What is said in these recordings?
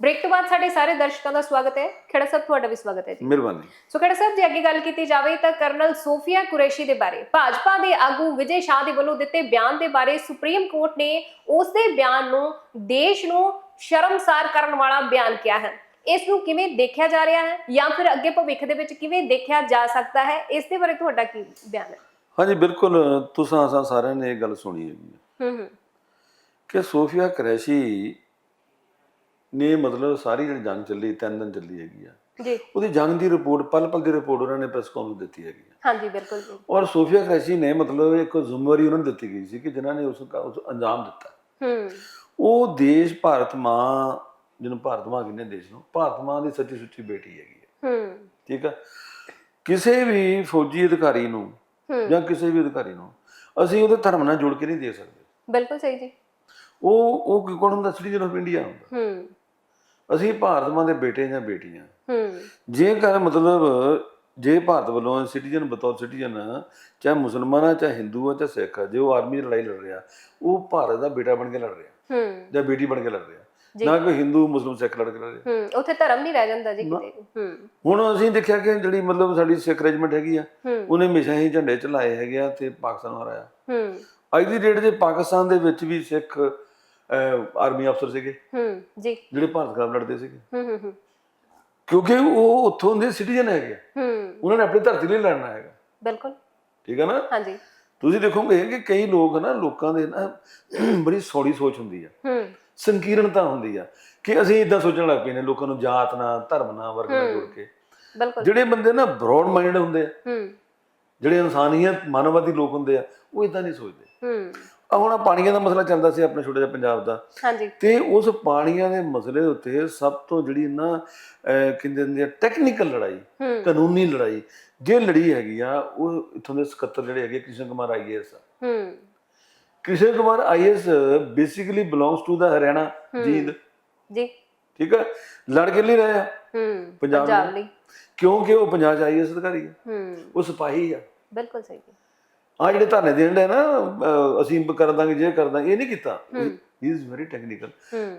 Break ਤੋਂ ਬਾਅਦ ਸਾਡੇ ਸਾਰੇ ਦਰਸ਼ਕਾਂ ਦਾ ਸਵਾਗਤ ਹੈ। ਖੇੜਾ ਸਾਹਿਬ ਤੁਹਾਡਾ ਵੀ ਸਵਾਗਤ ਹੈ ਜੀ। ਮਿਹਰਬਾਨੀ। ਸੋ ਖੇੜਾ ਸਾਹਿਬ ਜੇ ਅੱਗੇ ਗੱਲ ਕੀਤੀ ਜਾਵੇ ਤਾਂ ਕਰਨਲ ਸੋਫੀਆ ਕੁਰੈਸ਼ੀ ਦੇ ਬਾਰੇ ਭਾਜਪਾ ਦੇ ਆਗੂ ਵਿਜੇ ਸ਼ਾਹ ਦੇ ਵੱਲੋਂ ਦਿੱਤੇ ਬਿਆਨ ਦੇ ਬਾਰੇ ਸੁਪਰੀਮ ਕੋਰਟ ਨੇ ਉਸ ਦੇ ਬਿਆਨ ਨੂੰ ਦੇਸ਼ ਨੂੰ ਸ਼ਰਮਸਾਰ ਕਰਨ ਵਾਲਾ ਬਿਆਨ ਕਿਹਾ ਹੈ। ਇਸ ਨੂੰ ਕਿਵੇਂ ਦੇਖਿਆ ਜਾ ਰਿਹਾ ਹੈ ਜਾਂ ਫਿਰ ਅੱਗੇ ਭਵਿੱਖ ਦੇ ਵਿੱਚ ਕਿਵੇਂ ਦੇਖਿਆ ਜਾ ਸਕਦਾ ਹੈ ਇਸ ਦੇ ਬਾਰੇ ਤੁਹਾਡਾ ਕੀ ਬਿਆਨ ਹੈ? ਹਾਂਜੀ ਬਿਲਕੁਲ ਤੁਸੀਂ ਸਾਰਿਆਂ ਨੇ ਇਹ ਗੱਲ ਸੁਣੀ ਹੈ। ਹੂੰ ਹੂੰ। ਕਿ ਸੋਫੀਆ ਕੁਰੈਸ਼ੀ ਨੇ ਮਤਲਬ ਸਾਰੀ ਜਿਹੜੀ ਜੰਗ ਚੱਲੀ ਤਿੰਨ ਦਿਨ ਚੱਲੀ ਹੈਗੀ ਆ। ਜੀ। ਉਹਦੀ ਜੰਗ ਦੀ ਰਿਪੋਰਟ ਪਲ ਪਲ ਦੀ ਰਿਪੋਰਟ ਉਹਨਾਂ ਨੇ ਪ੍ਰੈਸ ਕਾਨਫਰੰਸ ਦਿੱਤੀ ਹੈਗੀ ਆ। ਹਾਂਜੀ ਬਿਲਕੁਲ ਜੀ। ਔਰ ਸੋਫੀਆ ਕੁਰੈਸ਼ੀ ਨੇ ਮਤਲਬ ਇੱਕ ਜ਼ਿੰਮੇਵਾਰੀ ਉਹਨਾਂ ਨੂੰ ਦਿੱਤੀ ਗਈ ਸੀ ਕਿ ਜਿਨ੍ਹਾਂ ਨੇ ਉਸ ਦਾ ਉਸ ਅੰਜਾਮ ਦਿੱਤਾ। ਹੂੰ। ਉਹ ਦੇਸ਼ ਭਾਰਤ ਮਾਂ ਜਿਹਨੂੰ ਭਾਰਤ ਮਾਂ ਕਹਿੰਦੇ ਦੇਸ਼ ਨੂੰ ਭਾਰਤ ਮਾਂ ਦੀ ਸੱਚੀ ਸੁੱਚੀ ਬੇਟੀ ਹੈਗੀ ਹੈ ਹੂੰ। ਠੀਕ ਆ? ਕਿਸੇ ਵੀ ਫੌਜੀ ਅਧਿਕਾਰੀ ਨੂੰ ਜਾਂ ਕਿਸੇ ਵੀ ਅਧਿਕਾਰੀ ਨੂੰ ਅਸੀਂ ਉਹਦੇ ਧਰਮ ਨਾਲ ਜੋੜ ਕੇ ਨਹੀਂ ਦੇ ਸਕਦੇ। ਬਿਲਕੁਲ ਸਹੀ ਜੀ। ਉਹ ਉਹ ਕੋਣ ਹੁੰਦਾ? ਸਿਟੀਜ਼ਨ ਆਫ ਇੰਡੀਆ ਹੁੰਦਾ। ਹੂੰ। ਅਸੀਂ ਭਾਰਤ ਮਾਂ ਦੇ ਬੇਟੇ ਜਾਂ ਬੇਟੀਆਂ। ਹੂੰ। ਜੇਕਰ ਮਤਲਬ ਜੇ ਭਾਰਤ ਵੱਲੋਂ ਸਿਟੀਜ਼ਨ ਬਤੌਰ ਸਿਟੀਜ਼ਨ ਚਾਹੇ ਮੁਸਲਮਾਨ ਆ ਚਾਹੇ ਹਿੰਦੂ ਆ ਚਾਹੇ ਸਿੱਖ ਆ ਜੇ ਉਹ ਆਰਮੀ ਲੜਾਈ ਲੜ ਰਿਹਾ ਉਹ ਭਾਰਤ ਦਾ ਬੇਟਾ ਬਣ ਕੇ ਲੜ ਰਿਹਾ। ਹੂੰ। ਜਾਂ ਬੇਟੀ ਬਣ ਕੇ ਲੜ ਰਿਹਾ। ਨਾ ਕੋਈ ਹਿੰਦੂ ਮੁਸਲਮ ਸਿੱਖ ਲੜ ਕੇ ਲੜ ਰਿਹਾ। ਹੂੰ ਉੱਥੇ ਧਰਮ ਨਹੀਂ ਰਹਿ ਜਾਂਦਾ ਜੀ ਕਿਤੇ। ਹੂੰ। ਹੁਣ ਅਸੀਂ ਦੇਖਿਆ ਕਿ ਜਿਹੜੀ ਮਤਲਬ ਸਾਡੀ ਸਿੱਖ ਰੈਜੀਮੈਂਟ ਹੈਗੀ ਆ ਉਹਨੇ ਹਮੇਸ਼ਾ ਹੀ ਝੰਡੇ ਚਲਾਏ ਹੈਗੇ ਆ ਤੇ ਪਾਕਿਸਤਾਨ ਹਰਾਇਆ ਹੂੰ। ਅੱਜ ਦੀ ਡੇਟ 'ਚ ਪਾਕਿਸਤਾਨ ਦੇ ਵਿੱਚ ਵੀ ਸਿੱਖ ਆਰਮੀ ਅਫਸਰ ਸੀਗੇ। ਹੂੰ ਜੀ। ਜਿਹੜੇ ਭਾਰਤ ਖਿਲਾਫ ਲੜਦੇ ਸੀਗੇ। ਹੂੰ ਹੂੰ ਹੂੰ। ਕਿਉਂਕਿ ਉਹ ਉੱਥੋਂ ਦੇ ਸਿਟੀਜ਼ਨ ਹੈਗੇ। ਹੂੰ। ਉਹਨਾਂ ਨੇ ਆਪਣੀ ਧਰਤੀ ਲਈ ਲੜਨਾ ਹੈਗਾ। ਬਿਲਕੁਲ। ਠੀਕ ਹੈ ਨਾ? ਹਾਂਜੀ। ਤੁਸੀਂ ਦੇਖੋਗੇ ਕਿ ਕਈ ਲੋਕ ਨਾ ਲੋਕਾਂ ਦੇ ਨਾ ਬੜੀ ਸੌੜੀ ਸੋਚ ਹੁੰਦੀ ਆ। ਹੂੰ। ਸੰਕੀਰਣਤਾ ਹੁੰਦੀ ਆ ਕਿ ਅਸੀਂ ਇਦਾਂ ਸੋਚਣ ਲੱਗ ਪਏ ਨੇ ਲੋਕਾਂ ਨੂੰ ਜਾਤ ਨਾਲ ਧਰਮ ਨਾਲ ਵਰਗ ਨਾਲ ਜੋੜ ਕੇ। ਬਿਲਕੁਲ। ਜਿਹੜੇ ਬੰਦੇ ਨਾ ਬ੍ਰੌਡ ਮਾਈਂਡ ਹੁੰਦੇ ਆ ਹੂੰ। ਜਿਹੜੇ ਇਨਸਾਨੀਅਤ ਮਾਨਵਵਾਦੀ ਲੋਕ ਹੁੰਦੇ ਆ ਉਹ ਇਦਾਂ ਨਹੀਂ ਸੋਚਦੇ। ਹੂੰ। ਆ ਹੁਣ ਪਾਣੀਆਂ ਦਾ ਮਸਲਾ ਚੱਲਦਾ ਸੀ ਆਪਣੇ ਛੋਟੇ ਜਿਹਾ ਪੰਜਾਬ ਦਾ। ਹਾਂਜੀ। ਤੇ ਉਸ ਪਾਣੀਆਂ ਦੇ ਮਸਲੇ ਉੱਤੇ ਸਭ ਤੋਂ ਜਿਹੜੀ ਨਾ ਕਹਿੰਦੇ ਹੁੰਦੇ ਆ ਟੈਕਨੀਕਲ ਲੜਾਈ ਕਾਨੂੰਨੀ ਲੜਾਈ ਜੇ ਲੜੀ ਹੈਗੀ ਆ ਉਹ ਇੱਥੋਂ ਦੇ ਸਕੱਤਰ ਜਿਹੜੇ ਹੈਗੇ ਕ੍ਰਿਸ਼ਨ ਕੁਮਾਰ ਆਈਏਐਸ ਆ ਹੂੰ। Krishan Kumar IAS basically belongs to the Haryana Jind. ਜੀ। ਠੀਕ ਹੈ ਲੜ ਕੇ ਲਈ ਰਹੇ ਆ। ਹੂੰ। ਪੰਜਾਬ ਲਈ। ਕਿਉਂਕਿ ਉਹ ਪੰਜਾਬ ਚ ਆਈਏਐਸ ਅਧਿਕਾਰੀ ਆ। ਹੂੰ। ਉਹ ਸਿਪਾਹੀ ਆ। ਬਿਲਕੁਲ ਸਹੀ। ਆ ਜਿਹੜੇ ਧਰਨੇ ਦੇਣ ਦੇ ਨਾ ਅਹ, ਅਸੀਂ ਕਰ ਦਾਂਗੇ ਜੇ ਕਰ ਦਾਂਗੇ ਇਹ ਨਹੀਂ ਕੀਤਾ। ਹੀ। ਇਜ਼ ਵੈਰੀ ਟੈਕਨੀਕਲ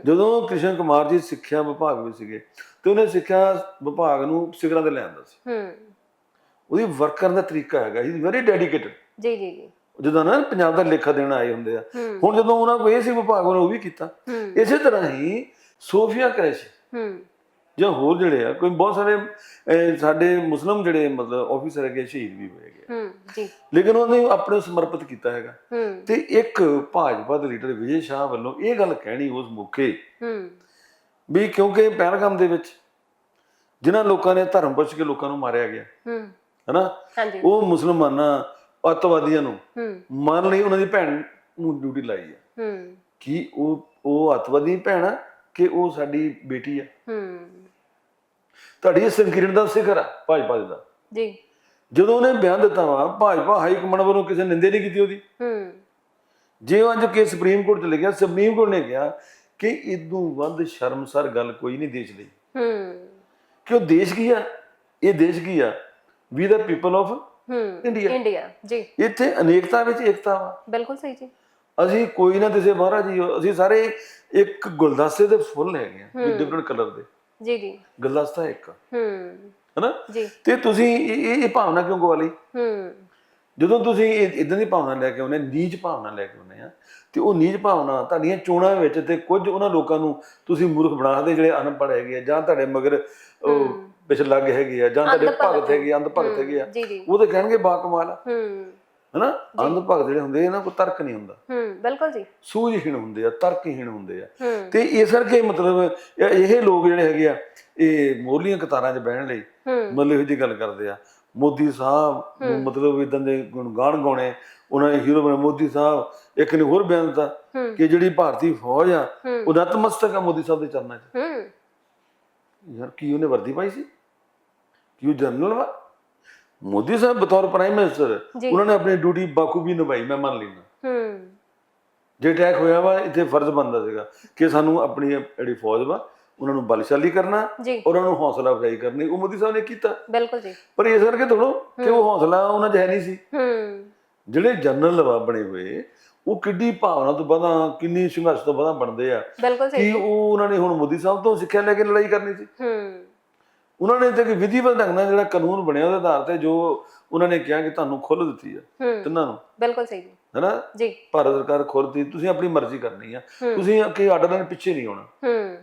ਜਦੋਂ ਕ੍ਰਿਸ਼ਨ ਕੁਮਾਰ ਜੀ ਸਿੱਖਿਆ ਵਿਭਾਗ ਵਿੱਚ ਸੀਗੇ ਤੇ ਉਹਨੇ ਸਿੱਖਿਆ ਵਿਭਾਗ ਨੂੰ ਸਿਖਰਾਂ ਤੇ ਲੈ ਆਂਦਾ ਸੀ। ਹੂੰ। ਉਹਦੀ ਵਰਕ ਕਰਨ ਦਾ ਤਰੀਕਾ ਹੈਗਾ। ਹੀ ਇਜ਼ ਵੈਰੀ ਡੈਡੀਕੇਟਡ ਜੀ ਜੀ ਜੀ। ਜਦੋਂ ਨਾ ਪੰਜਾਬ ਦਾ ਲੇਖਾ ਦੇਣ ਆਏ ਹੁੰਦੇ ਆ ਹੂੰ। ਹੁਣ ਜਦੋਂ ਉਹਨਾਂ ਕੋਲ ਇਹ ਸੀ ਵਿਭਾਗ ਉਹਨੇ ਉਹ ਵੀ ਕੀਤਾ। ਹੂੰ। ਇਸੇ ਤਰ੍ਹਾਂ ਹੀ ਸੋਫੀਆ ਕ੍ਰੈਸ਼ ਹੂੰ। ਜਾਂ ਹੋਰ ਜਿਹੜੇ ਆ ਕੋਈ ਬਹੁਤ ਸਾਰੇ ਅਹ, ਸਾਡੇ ਮੁਸਲਮ ਜਿਹੜੇ ਮਤਲਬ ਆਫੀਸਰ ਹੈਗੇ ਸ਼ਹੀਦ ਵੀ ਹੋਏ ਹੈਗੇ। ਹੂੰ ਜੀ। ਲੇਕਿਨ ਉਹਨੇ ਆਪਣੇ ਨੂੰ ਸਮਰਪਿਤ ਕੀਤਾ ਹੈਗਾ। ਹੂੰ। ਤੇ ਇੱਕ ਭਾਜਪਾ ਦੇ ਲੀਡਰ ਵਿਜੇ ਸ਼ਾਹ ਵੱਲੋਂ ਇਹ ਗੱਲ ਕਹਿਣੀ ਉਸ ਮੌਕੇ ਹੂੰ। ਵੀ ਕਿਉਂਕਿ ਪਹਿਲਗਾਮ ਦੇ ਵਿੱਚ ਜਿਨ੍ਹਾਂ ਲੋਕਾਂ ਨੇ ਧਰਮ ਪੁੱਛ ਕੇ ਲੋਕਾਂ ਨੂੰ ਮਾਰਿਆ ਗਿਆ ਹੂੰ। ਹਨਾ? ਉਹ ਮੁਸਲਮਾਨਾਂ ਅੱਤਵਾਦੀਆਂ ਨੂੰ ਮਾਰਨ ਲਈ ਉਹਨਾਂ ਦੀ ਭੈਣ ਨੂੰ ਡਿਊਟੀ ਲਾਈ ਹੈ ਹੂੰ। ਕਿ ਉਹ ਉਹ ਅੱਤਵਾਦੀ ਭੈਣ ਆ ਕਿ ਉਹ ਸਾਡੀ ਬੇਟੀ ਆ? ਹੂੰ। ਤੁਹਾਡੀ ਸੰਕੀਰਣ ਦਾ ਸਿਖਰ ਆ ਭਾਜਪਾ ਦਾ। ਜੀ। ਜਦੋਂ ਉਹਨੇ ਬਿਆਨ ਦਿੱਤਾ ਵਾ ਭਾਜਪਾ ਹਾਈ ਕਮਾਂਡ ਵੱਲੋਂ ਕਿਸੇ ਨਿੰਦੇ ਨਹੀਂ ਕੀਤੀ ਉਹਦੀ। ਹੂੰ। ਜੇ ਉਹ ਅੱਜ ਕੇ ਸੁਪਰੀਮ ਕੋਰਟ ਚਲੇ ਗਿਆ ਸੁਪਰੀਮ ਕੋਰਟ ਨੇ ਕਿਹਾ ਕਿ ਇਦੋਂ ਵੱਧ ਸ਼ਰਮਸਾਰ ਗੱਲ ਕੋਈ ਨਹੀਂ ਦੇਸ਼ ਲਈ। ਹੂੰ। ਕਿ ਉਹ ਦੇਸ਼ ਕੀ ਆ? ਇਹ ਦੇਸ਼ ਕੀ ਆ? ਵੀ ਦਾ ਪੀਪਲ ਆਫ ਹੂੰ। ਇੰਡੀਆ ਇੰਡੀਆ ਜੀ। ਇੱਥੇ ਅਨੇਕਤਾ ਵਿੱਚ ਏਕਤਾ ਵਾ। ਬਿਲਕੁਲ ਸਹੀ ਜੀ। ਅਸੀਂ ਕੋਈ ਨਾ ਕਿਸੇ ਮਹਾਰਾਜ ਜੀ ਅਸੀਂ ਸਾਰੇ ਇੱਕ ਗੁਲਦਸਤੇ ਦੇ ਫੁੱਲ ਹੈਗੇ ਆ ਡਿਫਰੈਂਟ ਕਲਰ ਦੇ। ਜੀ ਜੀ। ਗੁਲਦਸਤਾ ਇੱਕ ਹੂੰ। ਹੈਨਾ? ਜੀ। ਤੇ ਤੁਸੀਂ ਇਹ ਇਹ- ਭਾਵਨਾ ਕਿਉਂ ਗਵਾ ਲਈ? ਹੂੰ। ਜਦੋਂ ਤੁਸੀਂ ਇਦਾਂ ਦੀ ਭਾਵਨਾ ਲੈ ਕੇ ਆਉਂਦੇ ਨੀਚ ਭਾਵਨਾ ਲੈ ਕੇ ਆਉਂਦੇ ਆ ਤੇ ਉਹ ਨੀਚ ਭਾਵਨਾ ਤੁਹਾਡੀਆਂ ਚੋਣਾਂ ਵਿੱਚ ਤੇ ਕੁਝ ਉਹਨਾਂ ਲੋਕਾਂ ਨੂੰ ਤੁਸੀਂ ਮੂਰਖ ਬਣਾ ਦੇ ਜਿਹੜੇ ਅਨਪੜ੍ਹ ਹੈਗੇ ਆ ਜਾਂ ਤੁਹਾਡੇ ਮਗਰ ਉਹ ਪਿਛ ਲੱਗ ਹੈਗੇ ਆ ਜਾਂ ਤੁਹਾਡੇ ਭਗਤ ਹੈਗੇ ਆ, ਅੰਧ ਭਗਤ ਹੈਗੇ ਆ ਉਹ ਤਾਂ ਕਹਿਣਗੇ ਬਾ ਕਮਾਲ ਆ। ਹੂੰ। ਹਨਾ? ਅੰਧ ਭਗਤ ਜਿਹੜੇ ਹੁੰਦੇ ਇਹਨਾਂ ਕੋਲ ਤਰਕ ਨਹੀਂ ਹੁੰਦਾ। ਹੂੰ ਬਿਲਕੁਲ ਜੀ। ਸੂਝਹੀਣ ਹੁੰਦੇ ਆ ਤਰਕਹੀਣ ਹੁੰਦੇ ਆ। ਤੇ ਇਸ ਕਰਕੇ ਮਤਲਬ ਇਹ ਲੋਕ ਜਿਹੜੇ ਹੈਗੇ ਆ ਇਹ ਮੋਹਲੀਆਂ ਕਤਾਰਾਂ 'ਚ ਬਹਿਣ ਲਈ ਮਤਲਬ ਇਹੋ ਜਿਹੀ ਗੱਲ ਕਰਦੇ ਆ। ਮੋਦੀ ਸਾਹਿਬ ਮਤਲਬ ਇਦਾਂ ਦੇ ਗੁਣਗਾਨ ਗਾਉਣੇ ਉਹਨਾਂ ਨੇ ਹੀਰੋ ਬਣੇ। ਮੋਦੀ ਸਾਹਿਬ ਇੱਕ ਨੇ ਹੋਰ ਬਿਆਨ ਦਿੱਤਾ ਕਿ ਜਿਹੜੀ ਭਾਰਤੀ ਫੌਜ ਆ। ਉਹ ਨਤਮਸਤਕ ਆ ਮੋਦੀ ਸਾਹਿਬ ਦੇ ਚਰਨਾਂ 'ਚ। ਹੂੰ। ਯਾਰ ਕੀ ਉਹਨੇ ਵਰਦੀ ਪਾਈ ਸੀ? ਕੀ ਉਹ ਜਨਰਲ ਵਾ? ਮੋਦੀ ਸਾਹਿਬ ਬਤੌਰ ਪ੍ਰਾਈਮ ਮਿਨਿਸਟਰ। ਉਹਨਾਂ ਨੇ ਆਪਣੀ ਡਿਊਟੀ ਬਾਖੂਬੀ ਨਿਭਾਈ ਮੈਂ ਮੰਨ ਲੈਂਦਾ। ਹੂੰ। ਜੇ ਅਟੈਕ ਹੋਇਆ ਵਾ ਇੱਥੇ ਫਰਜ਼ ਬਣਦਾ ਸੀਗਾ ਕਿ ਸਾਨੂੰ ਆਪਣੀ ਜਿਹੜੀ ਫੌਜ ਵਾ ਉਹਨਾਂ ਨੂੰ ਬਲਸ਼ਾਲੀ ਕਰਨਾ ਉਹਨਾਂ ਨੂੰ ਹੌਸਲਾ ਅਫਜ਼ਾਈ ਕਰਨੀ। ਉਹ ਮੋਦੀ ਸਾਹਿਬ ਨੇ ਕੀਤਾ। ਬਿਲਕੁਲ ਜੀ। ਪਰ ਇਸ ਕਰਕੇ ਥੋੜੋ ਕਿ ਉਹ ਹੌਸਲਾ ਉਹਨਾਂ 'ਚ ਹੈ ਨਹੀਂ ਸੀ। ਹੂੰ। ਜਿਹੜੇ ਜਨਰਲ ਵਾ ਬਣੇ ਹੋਏ ਉਹ ਕਿੱਡੀ ਭਾਵਨਾ ਤੋਂ ਬਾਅਦ ਕਿੰਨੀ ਸੰਘਰਸ਼ ਤੋਂ ਬਾਅਦ ਬਣਦੇ ਆ ਕਿ ਉਹ ਉਹਨਾਂ ਨੇ ਹੁਣ ਮੋਦੀ ਸਾਹਿਬ ਤੋਂ ਸਿੱਖਿਆ ਲੈ ਕੇ ਲੜਾਈ ਕਰਨੀ ਸੀ। ਹੂੰ। ਉਹਨਾਂ ਨੇ ਤੇ ਕਿ ਵਿਧੀਵਤ ਢੰਗ ਨਾਲ ਜਿਹੜਾ ਕਾਨੂੰਨ ਬਣਿਆ ਉਹਦੇ ਆਧਾਰ ਤੇ ਜੋ ਉਹਨਾਂ ਨੇ ਕਿਹਾ ਕਿ ਤੁਹਾਨੂੰ ਖੁੱਲ੍ਹ ਦਿੱਤੀ ਆ ਤਿੰਨਾਂ ਨੂੰ। ਬਿਲਕੁਲ ਸਹੀ ਜੀ। ਹੈਨਾ? ਜੀ। ਭਾਰਤ ਸਰਕਾਰ ਖੁੱਲ੍ਹ ਦਿੱਤੀ ਤੁਸੀਂ ਆਪਣੀ ਮਰਜ਼ੀ ਕਰਨੀ ਆ। ਤੁਸੀਂ ਕਿ ਆਰਡਰ ਨਾਲ ਪਿੱਛੇ ਨਹੀਂ ਆਉਣਾ। ਹੂੰ।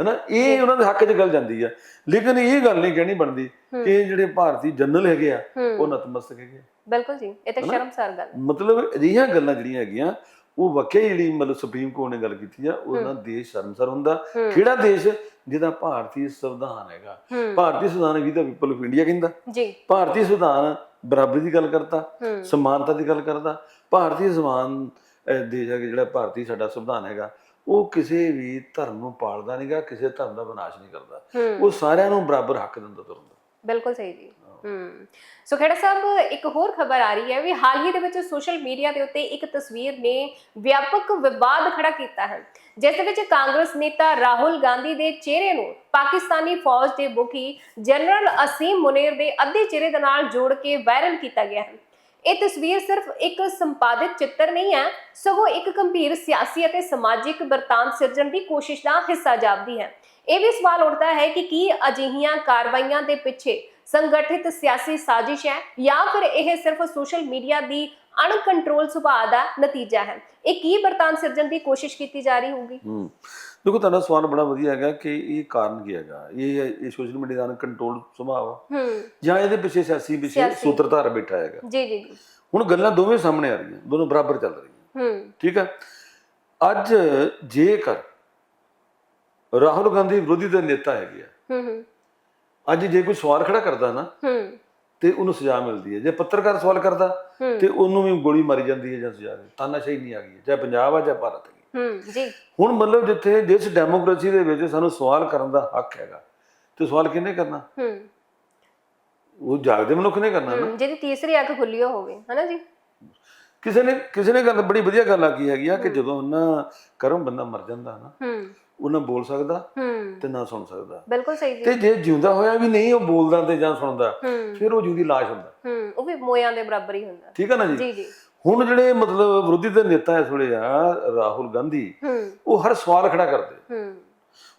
ਹੈਨਾ? ਇਹ ਉਹਨਾਂ ਦੇ ਹੱਕ 'ਚ ਗੱਲ ਜਾਂਦੀ ਆ। ਲੇਕਿਨ ਇਹ ਗੱਲ ਨਹੀਂ ਕਹਿਣੀ ਬਣਦੀ ਕਿ ਜਿਹੜੇ ਭਾਰਤੀ ਜਨਰਲ ਹੈਗੇ ਆ ਉਹ ਨਤਮਸਤਕ ਹੈਗੇ। ਬਿਲਕੁਲ ਜੀ। ਇਹ ਤਾਂ ਸ਼ਰਮਸਾਰ ਗੱਲ। ਮਤਲਬ ਅਜਿਹੀਆਂ ਗੱਲਾਂ ਜਿਹੜੀਆਂ ਹੈਗੀਆਂ ਉਹ ਵਾਕਿਆ ਹੀ ਜਿਹੜੀ ਮਤਲਬ ਸੁਪਰੀਮ ਕੋਰਟ ਨੇ ਗੱਲ ਕੀਤੀ ਆ ਉਹਦਾ ਦੇਸ਼ ਸ਼ਰਮਸਾਰ ਹੁੰਦਾ। ਹੂੰ। ਕਿਹੜਾ ਦੇਸ਼? ਜਿਹਦਾ ਭਾਰਤੀ ਸੰਵਿਧਾਨ ਹੈਗਾ। ਹੂੰ। ਭਾਰਤੀ ਸੰਵਿਧਾਨ ਵੀ ਤਾਂ ਪੀਪਲ ਆਫ ਇੰਡੀਆ ਕਹਿੰਦਾ। ਜੀ। ਭਾਰਤੀ ਸੰਵਿਧਾਨ ਬਰਾਬਰੀ ਦੀ ਗੱਲ ਕਰਦਾ ਹੂੰ। ਸਮਾਨਤਾ ਦੀ ਗੱਲ ਕਰਦਾ। ਭਾਰਤੀ ਸਮਾਨ ਦੇਸ਼ ਹੈਗਾ ਜਿਹੜਾ ਭਾਰਤੀ ਸਾਡਾ ਸੰਵਿਧਾਨ ਹੈਗਾ ਉਹ ਕਿਸੇ ਵੀ ਧਰਮ ਨੂੰ ਪਾਲਦਾ ਨਹੀਂਗਾ ਕਿਸੇ ਧਰਮ ਦਾ ਵਿਨਾਸ਼ ਨਹੀਂ ਕਰਦਾ। ਹੂੰ। ਉਹ ਸਾਰਿਆਂ ਨੂੰ ਬਰਾਬਰ ਹੱਕ ਦਿੰਦਾ ਤੁਰਨ ਦਾ। ਬਿਲਕੁਲ ਸਹੀ ਜੀ। ਹੂੰ ਸੋ ਖੇੜਾ ਸਾਹਿਬ, ਇੱਕ ਹੋਰ ਖਬਰ ਆ ਰਹੀ ਹੈ ਵੀ ਹਾਲ ਹੀ ਦੇ ਵਿੱਚ ਸੋਸ਼ਲ ਮੀਡੀਆ ਦੇ ਉੱਤੇ ਇੱਕ ਤਸਵੀਰ ਨੇ ਵਿਆਪਕ ਵਿਵਾਦ ਖੜਾ ਕੀਤਾ ਹੈ, ਜਿਸ ਦੇ ਵਿੱਚ ਕਾਂਗਰਸ ਨੇਤਾ ਰਾਹੁਲ ਗਾਂਧੀ ਦੇ ਚਿਹਰੇ ਨੂੰ ਪਾਕਿਸਤਾਨੀ ਫੌਜ ਦੇ ਮੁਖੀ ਜਨਰਲ ਅਸੀਮ ਮੁਨੀਰ ਦੇ ਅੱਧੇ ਚਿਹਰੇ ਦੇ ਨਾਲ ਜੋੜ ਕੇ ਵਾਇਰਲ ਕੀਤਾ ਗਿਆ ਹੈ। ਇਹ ਤਸਵੀਰ ਸਿਰਫ ਇੱਕ ਸੰਪਾਦਿਤ ਚਿੱਤਰ ਨਹੀਂ ਹੈ, ਸਗੋਂ ਇੱਕ ਗੰਭੀਰ ਸਿਆਸੀ ਅਤੇ ਸਮਾਜਿਕ ਵਰਤਾਂਤ ਸਿਰਜਣ ਦੀ ਕੋਸ਼ਿਸ਼ ਦਾ ਹਿੱਸਾ ਜਾਪਦੀ ਹੈ। ਇਹ ਵੀ ਸਵਾਲ ਉੱਠਦਾ ਹੈ ਕਿ ਕੀ ਅਜਿਹੀਆਂ ਕਾਰਵਾਈਆਂ ਦੇ ਪਿੱਛੇ ਸੰਗਠਿਤ ਸਿਆਸੀ ਸਾਜ਼ਿਸ਼ ਹੈ ਜਾਂ ਫਿਰ ਇਹ ਸਿਰਫ ਸੋਸ਼ਲ ਮੀਡੀਆ ਦੀ ਅਣਕੰਟਰੋਲ ਸੁਭਾਅ ਦਾ ਨਤੀਜਾ ਹੈ? ਇਹ ਕੀ ਵਰਤਾਂਤ ਸਿਰਜਣ ਦੀ ਕੋਸ਼ਿਸ਼ ਕੀਤੀ ਜਾ ਰਹੀ ਹੋਊਗੀ? ਹੂੰ। ਦੇਖੋ ਤੁਹਾਡਾ ਸਵਾਲ ਬੜਾ ਵਧੀਆ ਹੈਗਾ ਕਿ ਇਹ ਕਾਰਨ ਕੀ ਹੈਗਾ? ਇਹ ਇਹ ਸੋਸ਼ਲ ਮੀਡੀਆ ਦਾ ਕੰਟਰੋਲ ਸੁਭਾਅ ਹੂੰ। ਜਾਂ ਇਹਦੇ ਪਿੱਛੇ ਸਿਆਸੀ ਸਿਆਸੀ। ਸੂਤਰਧਾਰ ਬੈਠਾ ਹੈਗਾ? ਜੀ ਜੀ ਜੀ। ਹੁਣ ਗੱਲਾਂ ਦੋਵੇਂ ਸਾਹਮਣੇ ਆ ਰਹੀਆਂ ਦੋਨੋਂ ਬਰਾਬਰ ਚੱਲ ਰਹੀਆਂ। ਹੂੰ। ਠੀਕ ਹੈ? ਅੱਜ ਜੇਕਰ ਰਾਹੁਲ ਗਾਂਧੀ ਵਿਰੋਧੀ ਦੇ ਨੇਤਾ ਹੈਗੇ ਆ ਹੂੰ ਹੂੰ। ਅੱਜ ਜੇ ਕੋਈ ਸਵਾਲ ਖੜਾ ਕਰਦਾ ਨਾ ਹੂੰ। ਤੇ ਉਹਨੂੰ ਸਜ਼ਾ ਮਿਲਦੀ ਹੈ। ਜੇ ਪੱਤਰਕਾਰ ਸਵਾਲ ਕਰਦਾ ਤੇ ਉਹਨੂੰ ਵੀ ਗੋਲੀ ਮਾਰੀ ਜਾਂਦੀ ਹੈ ਜਾਂ ਸਜ਼ਾ ਤਾਨਾਸ਼ਾਹੀ ਨਹੀਂ ਆ ਗਈ ਚਾਹੇ ਪੰਜਾਬ ਆ ਚਾਹੇ ਭਾਰਤ ਹੈ ਹੂੰ ਜੀ। ਹੁਣ ਮਤਲਬ ਜਿੱਥੇ ਜਿਸ ਡੈਮੋਕ੍ਰੇਸੀ ਦੇ ਵਿੱਚ ਸਾਨੂੰ ਸਵਾਲ ਕਰਨ ਦਾ ਹੱਕ ਹੈਗਾ ਤੇ ਸਵਾਲ ਕਿਹਨੇ ਕਰਨਾ? ਹੂੰ। ਉਹ ਜਾਗਦੇ ਮਨੁੱਖ ਨੇ ਕਰਨਾ ਨਾ। ਜਿਹਦੀ ਤੀਸਰੀ ਅੱਖ ਖੁੱਲੀ ਹੋਵੇ ਹਨਾ ਜੀ? ਕਿਸੇ ਨੇ ਕਿਸੇ ਨੇ ਗੱਲ ਬੜੀ ਵਧੀਆ ਗੱਲ ਆਖੀ ਹੈਗੀ ਆ ਕਿ ਜਦੋਂ ਉਹਨਾਂ ਕਰਮ ਬੰਦਾ ਮਰ ਜਾਂਦਾ ਨਾ ਹੂੰ। ਉਹ ਨਾ ਬੋਲ ਸਕਦਾ ਹੂੰ। ਤੇ ਨਾ ਸੁਣ ਸਕਦਾ। ਬਿਲਕੁਲ ਸਹੀ ਜੀ ਤੇ ਜੇ। ਜਿਉਂਦਾ ਹੋਇਆ ਵੀ ਨਹੀਂ ਉਹ ਬੋਲਦਾ ਤੇ ਜਾਂ ਸੁਣਦਾ ਫਿਰ ਉਹ ਜਿਉਂਦੀ ਲਾਸ਼ ਹੁੰਦਾ। ਹੂੰ ਉਹ ਵੀ ਮੋਇਆਂ ਦੇ ਬਰਾਬਰ ਹੀ ਹੁੰਦਾ। ਠੀਕ ਹੈ ਨਾ ਜੀ? ਜੀ ਜੀ। ਹੁਣ ਜਿਹੜੇ ਮਤਲਬ ਵਿਰੋਧੀ ਦੇ ਨੇਤਾ ਇਸ ਵੇਲੇ ਆ ਰਾਹੁਲ ਗਾਂਧੀ ਉਹ ਹਰ ਸਵਾਲ ਖੜਾ ਕਰਦੇ। ਹੂੰ।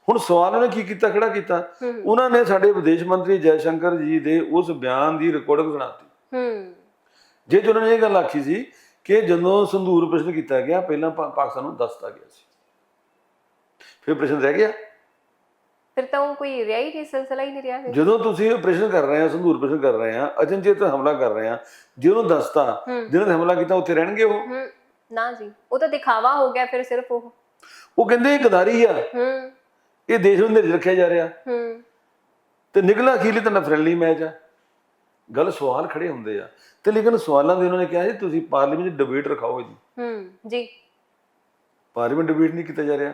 ਹੁਣ ਸਵਾਲ ਉਹਨੇ ਕੀ ਕੀਤਾ ਖੜਾ ਕੀਤਾ? ਉਹਨਾਂ ਨੇ ਸਾਡੇ ਵਿਦੇਸ਼ ਮੰਤਰੀ ਜੈ ਸ਼ੰਕਰ ਜੀ ਦੇ ਉਸ ਬਿਆਨ ਦੀ ਰਿਕਾਰਡਿੰਗ ਸੁਣਾਤੀ ਹੂੰ। ਜੇ ਉਹਨਾਂ ਨੇ ਇਹ ਗੱਲ ਆਖੀ ਸੀ ਕਿ ਜਦੋਂ ਸੰਧੂਰ ਪ੍ਰਸ਼ਨ ਕੀਤਾ ਗਿਆ ਪਹਿਲਾਂ ਪਾਕਿਸਤਾਨ ਨੂੰ ਦੱਸਤਾ ਗਿਆ ਸੀ। ਫਿਰ ਪ੍ਰਸ਼ਨ ਰਹਿ ਗਿਆ। ਫਿਰ ਤਾਂ ਉਹ ਕੋਈ ਰਿਹਾ ਹੀ ਨਹੀਂ ਸਿਲਸਿਲਾ ਹੀ ਨਹੀਂ ਰਿਹਾ ਫਿਰ। ਜਦੋਂ ਤੁਸੀਂ ਆਪਰੇਸ਼ਨ ਕਰ ਰਹੇ ਆ ਸੰਧੂਰ ਪ੍ਰਸ਼ਨ ਕਰ ਰਹੇ ਆ ਅਚਨਚੇਤ ਹਮਲਾ ਕਰ ਰਹੇ ਆ ਜੇ ਉਹਨੂੰ ਦੱਸਤਾ ਹੂੰ। ਜਿਹਨਾਂ ਨੇ ਹਮਲਾ ਕੀਤਾ ਉੱਥੇ ਰਹਿਣਗੇ ਉਹ? ਹੂੰ ਨਾ ਜੀ ਉਹ ਤਾਂ ਦਿਖਾਵਾ ਹੋ ਗਿਆ ਫਿਰ ਸਿਰਫ ਉਹ। ਉਹ ਕਹਿੰਦੇ ਇਹ ਗਦਾਰੀ ਆ। ਹੂੰ। ਇਹ ਦੇਸ਼ ਨੂੰ ਰੱਖਿਆ ਜਾ ਰਿਹਾ। ਹੂੰ। ਤੇ ਨਿਕਲਾ ਅਖੀਰਲੀ ਤਾਂ ਫ੍ਰੈਂਡਲੀ ਮੈਚ ਆ? ਗੱਲ ਸਵਾਲ ਖੜੇ ਹੁੰਦੇ ਆ। ਤੇ ਲੇਕਿਨ ਸਵਾਲਾਂ ਦੇ ਉਹਨਾਂ ਨੇ ਕਿਹਾ ਜੀ ਤੁਸੀਂ ਪਾਰਲੀਮੈਂਟ 'ਚ ਡਿਬੇਟ ਰਖਾਓ ਜੀ। ਹੂੰ ਜੀ। ਪਾਰਲੀਮੈਂਟ ਡਿਬੇਟ ਨਹੀਂ ਕੀਤਾ ਜਾ ਰਿਹਾ।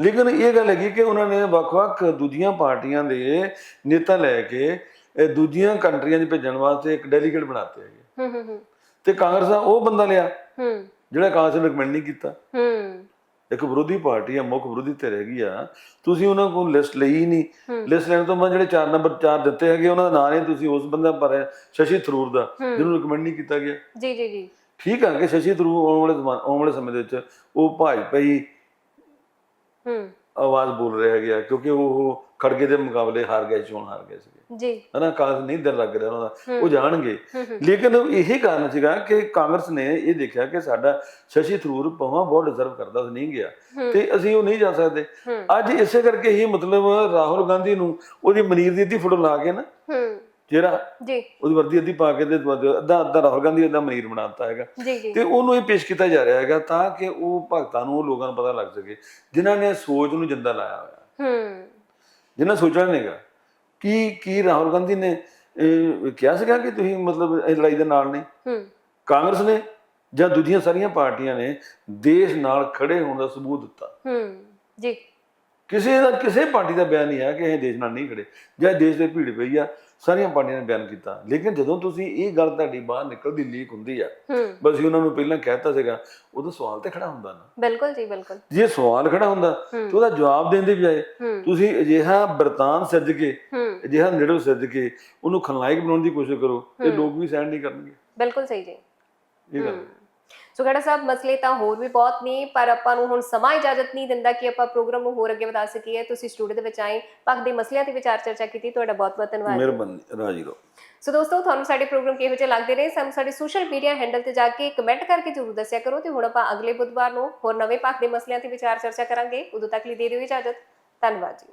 ਲੇਕਿਨ ਇਹ ਗੱਲ ਹੈਗੀ ਕਿ ਉਹਨਾਂ ਨੇ ਵੱਖ-ਵੱਖ ਦੂਜੀਆਂ ਪਾਰਟੀਆਂ ਦੇ ਨੇਤਾ ਲੈ ਕੇ ਇਹ ਦੂਜੀਆਂ ਕੰਟਰੀਆਂ 'ਚ ਭੇਜਣ ਵਾਸਤੇ ਇੱਕ ਡੈਲੀਗੇਟ ਬਣਾਤੇ ਹੈਗੇ। ਹੂੰ ਹੂੰ ਹੂੰ। ਤੇ ਕਾਂਗਰਸ ਆ ਉਹ ਬੰਦਾ ਲਿਆ। ਹੂੰ। ਜਿਹੜਾ ਕਾਂਗਰਸ ਨੇ ਰਿਕਮੈਂਡ ਨਹੀਂ ਕੀਤਾ। ਹੂੰ। ਇੱਕ ਵਿਰੋਧੀ ਪਾਰਟੀ ਆ ਮੁੱਖ ਵਿਰੋਧੀ ਧਿਰ ਹੈਗੀ ਆ। ਤੁਸੀਂ ਉਹਨਾਂ ਕੋਲ ਲਿਸਟ ਲਈ ਨਹੀਂ। ਲਿਸਟ ਲੈਣ ਤੋਂ ਬਾਅਦ ਜਿਹੜੇ 4 ਨੰਬਰ 4 ਦਿੱਤੇ ਹੈਗੇ ਉਹਨਾਂ ਦਾ ਨਾਂ ਨਹੀਂ ਤੁਸੀਂ ਉਸ ਬੰਦਾ ਪਰ ਸ਼ਸ਼ੀ ਥਰੂਰ ਦਾ। ਜਿਹਨੂੰ ਰਿਕਮੈਂਡ ਨਹੀਂ ਕੀਤਾ ਗਿਆ। ਜੀ ਜੀ ਜੀ। ਠੀਕ ਆ ਕਿ ਸ਼ਸ਼ੀ ਥਰੂਰ ਆਉਣ ਵਾਲੇ ਜ਼ਮਾਨ ਆਉਣ ਵਾਲੇ ਸਮੇਂ ਦੇ ਵਿੱਚ ਉਹ ਭਾਜਪਾ ਹੀ ਹੂੰ। ਆਵਾਜ਼ ਬੋਲ ਰਿਹਾ ਹੈਗਾ ਕਿਉਂਕਿ ਉਹ ਖੜਗੇ ਦੇ ਮੁਕਾਬਲੇ ਹਾਰ ਗਏ ਚੋਣ ਹਾਰ ਗਏ ਸੀਗੇ। ਜੀ। ਹਨਾ ਕਾਂਗਰਸ ਨਹੀਂ ਦਿਲ ਲੱਗ ਰਿਹਾ ਉਹਨਾਂ ਦਾ। ਉਹ ਜਾਣਗੇ। ਹੂੰ ਹੂੰ। ਲੇਕਿਨ ਇਹੀ ਕਾਰਨ ਸੀਗਾ ਕਿ ਕਾਂਗਰਸ ਨੇ ਇਹ ਦੇਖਿਆ ਕਿ ਸਾਡਾ ਸ਼ਸ਼ੀ ਥਰੂਰ ਪਵਾ ਬਹੁਤ ਡਿਜ਼ਰਵ ਕਰਦਾ ਸੀ ਨਹੀਂ ਗਿਆ। ਹੂੰ। ਤੇ ਅਸੀਂ ਉਹ ਨਹੀਂ ਜਾ ਸਕਦੇ। ਹੂੰ। ਅੱਜ ਇਸੇ ਕਰਕੇ ਹੀ ਮਤਲਬ ਰਾਹੁਲ ਗਾਂਧੀ ਨੂੰ ਉਹਦੀ ਮਨੀਰ ਦੀ ਫੋਟੋ ਲਾ ਕੇ ਨਾ ਹੂੰ। ਜਿਹੜਾ ਜੀ। ਉਹਦੀ ਵਰਦੀ ਅੱਧੀ ਪਾ ਕੇ ਤੇ ਅੱਧਾ ਅੱਧਾ ਰਾਹੁਲ ਗਾਂਧੀ ਅੱਧਾ ਮਨੀਰ ਬਣਾਤਾ ਹੈਗਾ। ਜੀ ਤੇ ਉਹਨੂੰ ਇਹ ਪੇਸ਼ ਕੀਤਾ ਜਾ ਰਿਹਾ ਹੈਗਾ ਤਾਂ ਕਿ ਉਹ ਭਗਤਾਂ ਨੂੰ ਉਹ ਲੋਕਾਂ ਨੂੰ ਪਤਾ ਲੱਗ ਸਕੇ ਜਿਨ੍ਹਾਂ ਨੇ ਸੋਚ ਨੂੰ ਜਿੰਦਾ ਲਾਇਆ ਹੋਇਆ। ਹੂੰ। ਜਿਨ੍ਹਾਂ ਸੋਚਣਾ ਨਹੀਂਗਾ ਕੀ ਕੀ ਰਾਹੁਲ ਗਾਂਧੀ ਨੇ ਇਹ ਕਿਹਾ ਸੀਗਾ ਕਿ ਤੁਸੀਂ ਮਤਲਬ ਇਹ ਲੜਾਈ ਦੇ ਨਾਲ ਨਹੀਂ ਹੂੰ। ਕਾਂਗਰਸ ਨੇ ਜਾਂ ਦੂਜੀਆਂ ਸਾਰੀਆਂ ਪਾਰਟੀਆਂ ਨੇ ਦੇਸ਼ ਨਾਲ ਖੜੇ ਹੋਣ ਦਾ ਸਬੂਤ ਦਿੱਤਾ? ਹੂੰ ਜੀ। ਕਿਸੇ ਦਾ ਕਿਸੇ ਪਾਰਟੀ ਦਾ ਬਿਆਨ ਨਹੀਂ ਹੈ ਕਿ ਇਹ ਦੇਸ਼ ਨਾਲ ਨਹੀਂ ਖੜੇ ਜਾਂ ਦੇਸ਼ ਦੇ ਭੀੜ ਪਈ ਆ। ਸਾਰੀਆਂ ਪਾਰਟੀਆਂ ਨੇ ਬਿਆਨ ਕੀਤਾ। ਲੇਕਿਨ ਜਦੋਂ ਤੁਸੀਂ ਇਹ ਗੱਲ ਤੁਹਾਡੀ ਬਾਹਰ ਨਿਕਲਦੀ ਲੀਕ ਹੁੰਦੀ ਆ ਹੂੰ। ਬਸ ਅਸੀਂ ਉਹਨਾਂ ਨੂੰ ਪਹਿਲਾਂ ਕਹਿਤਾ ਸੀਗਾ ਉਦੋਂ ਸਵਾਲ ਤੇ ਖੜਾ ਹੁੰਦਾ ਨਾ। ਬਿਲਕੁਲ ਜੀ ਬਿਲਕੁਲ। ਜੇ ਸਵਾਲ ਖੜਾ ਹੁੰਦਾ ਤੇ ਹੂੰ ਉਹਦਾ ਜਵਾਬ ਦੇਣ ਦੀ ਬਜਾਏ ਹੂੰ। ਤੁਸੀਂ ਅਜਿਹਾ ਬਰਤਾਨ ਸਿਰਜ ਕੇ ਹੂੰ। ਅਜਿਹਾ ਨਿਡਰ ਸਿਰਜ ਕੇ ਉਹਨੂੰ ਖਲਨਾਇਕ ਬਣਾਉਣ ਦੀ ਕੋਸ਼ਿਸ਼ ਕਰੋ ਤੇ ਹੂੰ। ਲੋਕ ਵੀ ਸਹਿਣ ਨਹੀਂ ਕਰਨਗੇ। ਬਿਲਕੁਲ ਸਹੀ ਜੀ। ਇਹ ਗੱਲ। ਸੋ ਖੜਾ ਸਾਹਿਬ ਮਸਲੇ ਤਾਂ ਹੋਰ ਵੀ ਬਹੁਤ ਨੇ ਪਰ ਆਪਾਂ ਨੂੰ ਹੁਣ ਸਮਾਂ ਇਜਾਜ਼ਤ ਨਹੀਂ ਦਿੰਦਾ ਕਿ ਆਪਾਂ ਪ੍ਰੋਗਰਾਮ ਨੂੰ ਹੋਰ ਅੱਗੇ ਵਧਾ ਸਕੀਏ। ਤੁਸੀਂ ਸਟੂਡੀਓ ਦੇ ਵਿੱਚ ਆਏ ਪੱਖ ਦੇ ਮਸਲਿਆਂ ਤੇ ਵਿਚਾਰ ਚਰਚਾ ਕੀਤੀ ਤੁਹਾਡਾ ਬਹੁਤ ਬਹੁਤ ਧੰਨਵਾਦ। ਮਿਹਰਬਾਨੀ ਰਾਜੀ ਰਹੋ। ਸੋ ਦੋਸਤੋ ਤੁਹਾਨੂੰ ਸਾਡੇ ਪ੍ਰੋਗਰਾਮ ਕਿਹੋ ਜਿਹੇ ਲੱਗਦੇ ਨੇ ਸਾਨੂੰ ਸਾਡੇ ਸੋਸ਼ਲ ਮੀਡੀਆ ਹੈਂਡਲ ਤੇ ਜਾ ਕੇ ਕਮੈਂਟ ਕਰਕੇ ਜ਼ਰੂਰ ਦੱਸਿਆ ਕਰੋ ਤੇ ਹੁਣ ਆਪਾਂ ਅਗਲੇ ਬੁੱਧਵਾਰ ਨੂੰ ਹੋਰ ਨਵੇਂ ਪੱਖ ਦੇ ਮਸਲਿਆਂ ਤੇ ਵਿਚਾਰ ਚਰਚਾ ਕਰਾਂਗੇ। ਉਦੋਂ ਤੱਕ ਲਈ ਦੇ ਦਿਓ ਇਜਾਜ਼ਤ। ਧੰਨਵਾਦ ਜੀ।